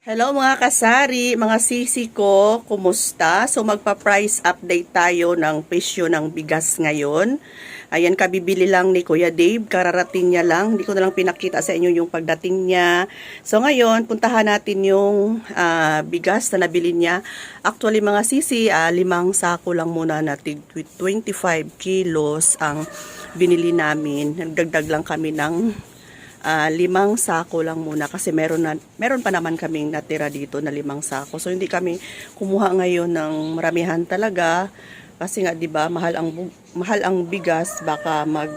Hello mga kasari, mga sisi ko, kumusta? So magpa-price update tayo ng presyo ng bigas ngayon. Ayan, kabibili lang ni Kuya Dave, kararating niya lang. Hindi ko na lang pinakita sa inyo yung pagdating niya. So ngayon, puntahan natin yung ah, bigas na nabili niya. Actually mga sisi, ah, limang sako lang muna natin, 25 kilos ang binili namin. Nagdagdag lang kami ng Ah, limang sako lang muna kasi meron na meron pa naman kaming natira dito na limang sako. So hindi kami kumuha ngayon ng maramihan talaga kasi nga 'di ba mahal ang mahal ang bigas baka mag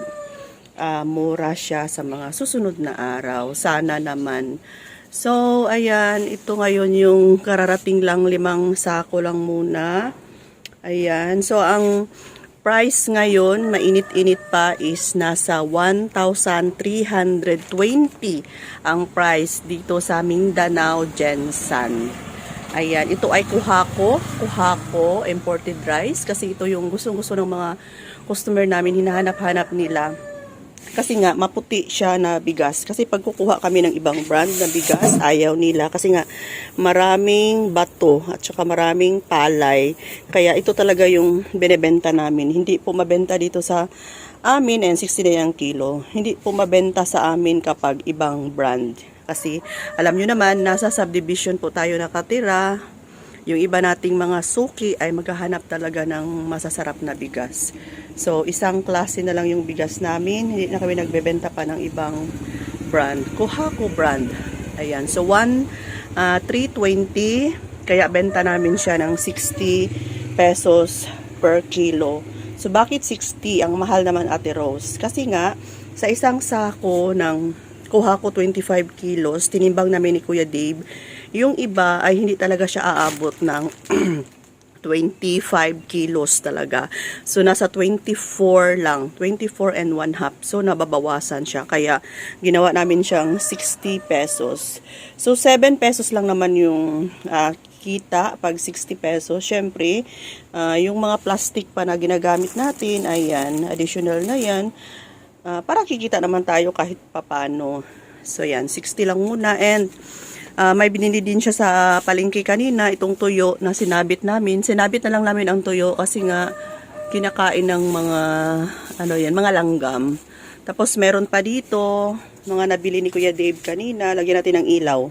ah, mura siya sa mga susunod na araw. Sana naman. So ayan, ito ngayon yung kararating lang limang sako lang muna. Ayan. So, ang price ngayon, mainit-init pa, is nasa 1,320 ang price dito sa Mindanao Gensan. Ayan. Ito ay kuhako. Kuhako, imported rice. Kasi ito yung gustong-gusto ng mga customer namin, hinahanap-hanap nila. Kasi nga, maputi siya na bigas. Kasi pag kukuha kami ng ibang brand na bigas, ayaw nila. Kasi nga, maraming bato at saka maraming palay. Kaya ito talaga yung binebenta namin. Hindi po mabenta dito sa amin and 60 na yung kilo. Hindi po mabenta sa amin kapag ibang brand. Kasi alam nyo naman, nasa subdivision po tayo nakatira. Yung iba nating mga suki ay maghahanap talaga ng masasarap na bigas. So, isang klase na lang yung bigas namin. Hindi na kami nagbebenta pa ng ibang brand. Kuhako brand. Ayan. So, 1, ah, 320. Kaya benta namin siya ng 60 pesos per kilo. So, bakit 60? Ang mahal naman Ate Rose. Kasi nga, sa isang sako ng kuha ko 25 kilos, tinimbang namin ni Kuya Dave, yung iba ay hindi talaga siya aabot ng 25 kilos talaga. So, nasa 24 lang. 24 and 1 half. So, nababawasan siya. Kaya, ginawa namin siyang 60 pesos. So, 7 pesos lang naman yung ah, kita pag 60 pesos. Siyempre, ah, yung mga plastic pa na ginagamit natin, ayan, additional na yan. Ah, para kikita naman tayo kahit papano. So, yan, 60 lang muna. And, Ah, may binili din siya sa palengke kanina, itong tuyo na sinabit namin. Sinabit na lang namin ang tuyo kasi nga kinakain ng mga ano yan, mga langgam. Tapos meron pa dito, mga nabili ni Kuya Dave kanina, lagyan natin ng ilaw.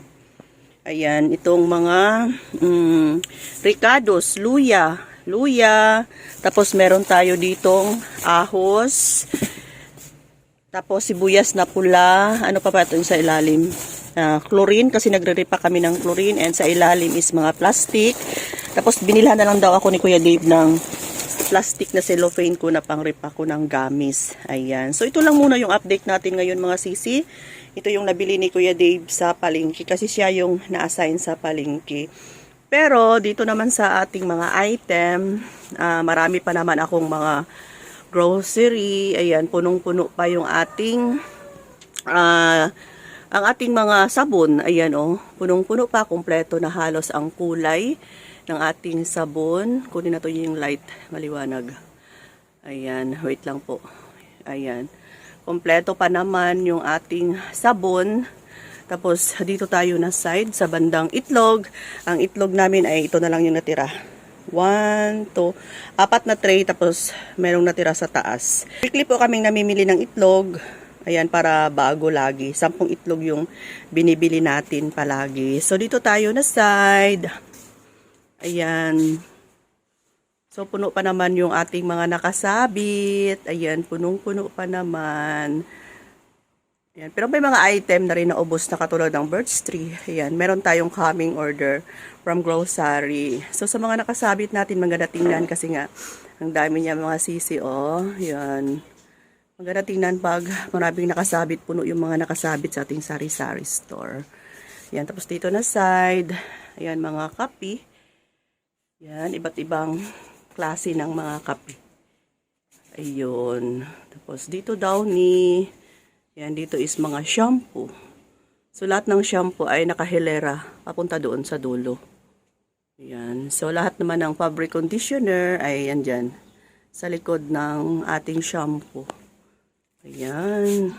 Ayan, itong mga mm, ricados, luya, luya. Tapos meron tayo ditong ahos. Tapos sibuyas na pula, ano pa ba ito sa ilalim? Ah, chlorine kasi nagre-repa kami ng chlorine and sa ilalim is mga plastic. Tapos binilhan na lang daw ako ni Kuya Dave ng plastic na cellophane ko na pang-repa ko ng gamis. Ayan. So ito lang muna yung update natin ngayon mga sisi. Ito yung nabili ni Kuya Dave sa palengke kasi siya yung na-assign sa palengke. Pero dito naman sa ating mga item, ah, marami pa naman akong mga grocery. Ayan, punong-puno pa yung ating ah, ang ating mga sabon. Ayan oh, punong-puno pa, kumpleto na halos ang kulay ng ating sabon. Kunin na to yung light, maliwanag. Ayan, wait lang po. Ayan. Kompleto pa naman yung ating sabon. Tapos dito tayo na side sa bandang itlog. Ang itlog namin ay ito na lang yung natira. One, two, apat na tray tapos merong natira sa taas. Weekly po kaming namimili ng itlog. Ayan, para bago lagi. Sampung itlog yung binibili natin palagi. So, dito tayo na side. Ayan. So, puno pa naman yung ating mga nakasabit. Ayan, punong-puno pa naman. Ayan. Pero may mga item na rin na ubos na katulad ng birch tree. Ayan. Meron tayong coming order from grocery. So, sa mga nakasabit natin, maganda tingnan kasi nga, ang dami niya mga sisi, oh. Ayan. Maganda tingnan pag maraming nakasabit, puno yung mga nakasabit sa ating sari-sari store. Ayan. Tapos dito na side. Ayan, mga kapi. Ayan, iba't ibang klase ng mga kape. Ayun. Tapos dito daw ni yan dito is mga shampoo. So lahat ng shampoo ay nakahilera papunta doon sa dulo. Ayan. So lahat naman ng fabric conditioner ay yan dyan. Sa likod ng ating shampoo. Ayan.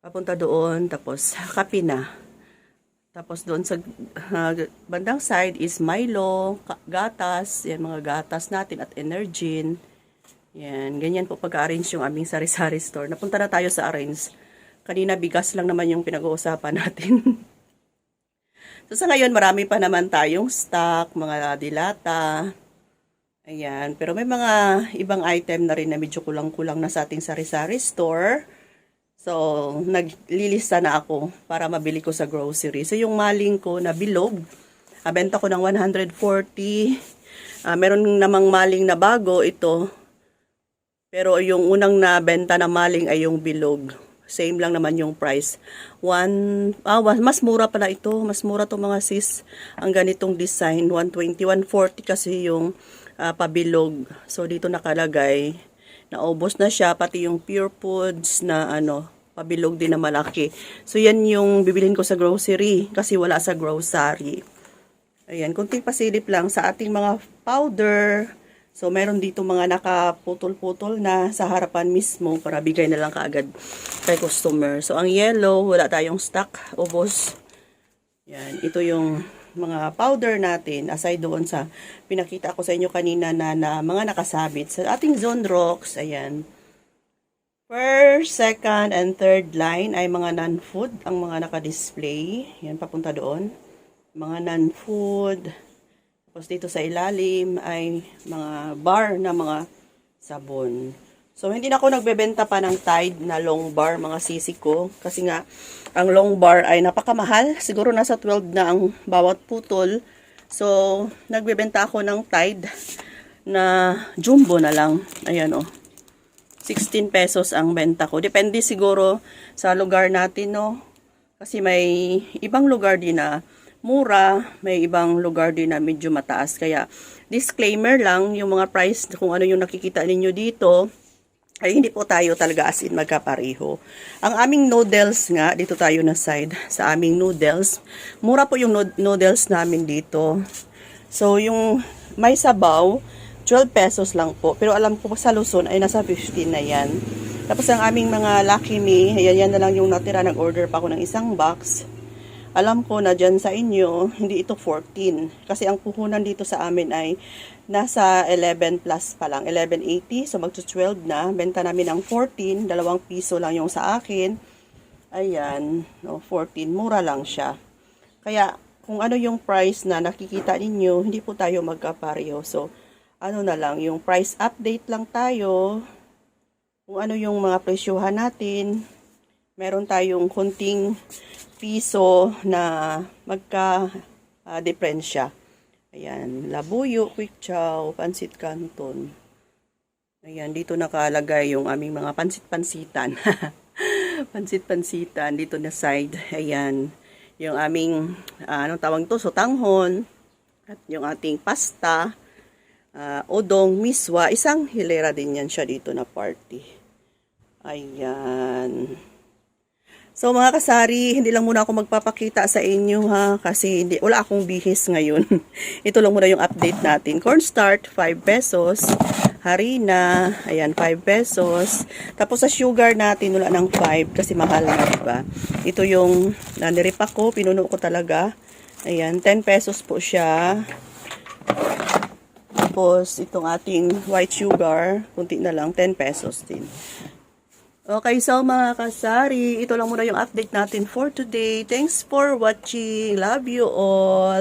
Papunta doon tapos kape na. Tapos doon sa ah, bandang side is Milo, gatas, yan mga gatas natin at Energin. Yan, ganyan po pag-arrange yung aming sari-sari store. Napunta na tayo sa arrange. Kanina bigas lang naman yung pinag-uusapan natin. so sa ngayon marami pa naman tayong stock, mga dilata. Ayan, pero may mga ibang item na rin na medyo kulang-kulang na sa ating sari-sari store. So, naglilista na ako para mabili ko sa grocery. So, yung maling ko na bilog, ah, benta ko ng 140. Ah, meron namang maling na bago, ito. Pero yung unang na benta na maling ay yung bilog. Same lang naman yung price. One, ah, mas mura pala ito. Mas mura to mga sis. Ang ganitong design, 120, 140 kasi yung ah, pabilog. So, dito nakalagay naubos na siya, pati yung pure foods na ano, pabilog din na malaki. So, yan yung bibilin ko sa grocery kasi wala sa grocery. Ayan, kunting pasilip lang sa ating mga powder. So, meron dito mga nakaputol-putol na sa harapan mismo para bigay na lang kaagad kay customer. So, ang yellow, wala tayong stock, ubos. Yan, ito yung mga powder natin aside doon sa pinakita ko sa inyo kanina na, na mga nakasabit sa ating zone rocks. Ayan. First, second, and third line ay mga non-food ang mga naka-display. Yan, papunta doon. Mga non-food. Tapos dito sa ilalim ay mga bar na mga sabon. So, hindi na ako nagbebenta pa ng Tide na long bar, mga sisi ko. Kasi nga, ang long bar ay napakamahal. Siguro nasa 12 na ang bawat putol. So, nagbebenta ako ng Tide na jumbo na lang. Ayan, oh. 16 pesos ang benta ko. Depende siguro sa lugar natin, no? Kasi may ibang lugar din na mura, may ibang lugar din na medyo mataas. Kaya, disclaimer lang, yung mga price, kung ano yung nakikita ninyo dito, ay hindi po tayo talaga as in magkapareho. Ang aming noodles nga, dito tayo na side, sa aming noodles, mura po yung nood- noodles namin dito. So, yung may sabaw, 12 pesos lang po. Pero alam ko sa Luzon ay nasa 15 na yan. Tapos ang aming mga Lucky Me, ayan yan na lang yung natira. Nag-order pa ako ng isang box. Alam ko na dyan sa inyo, hindi ito 14. Kasi ang puhunan dito sa amin ay nasa 11 plus pa lang. 11.80. So magto 12 na. Benta namin ng 14. Dalawang piso lang yung sa akin. Ayan. No, 14. Mura lang siya. Kaya kung ano yung price na nakikita ninyo, hindi po tayo magkapareho. So, ano na lang, yung price update lang tayo. Kung ano yung mga presyohan natin. Meron tayong kunting piso na magka ah, diferensya. Ayan, labuyo, quick chow, pansit canton. Ayan, dito nakalagay yung aming mga pansit-pansitan. Pansit-pansitan, dito na side. Ayan, yung aming, ah, anong tawag to, sotanghon. At yung ating pasta, ah, odong, miswa. Isang hilera din yan siya dito na party. Ayan. So mga kasari, hindi lang muna ako magpapakita sa inyo ha kasi hindi wala akong bihis ngayon. Ito lang muna yung update natin. Cornstarch 5 pesos, harina, ayan 5 pesos. Tapos sa sugar natin wala ng 5 kasi mahal na, di ba? Ito yung naniripa ko, pinuno ko talaga. Ayan, 10 pesos po siya. Tapos itong ating white sugar, kunti na lang 10 pesos din. Okay, so mga kasari, ito lang muna yung update natin for today. Thanks for watching. Love you all.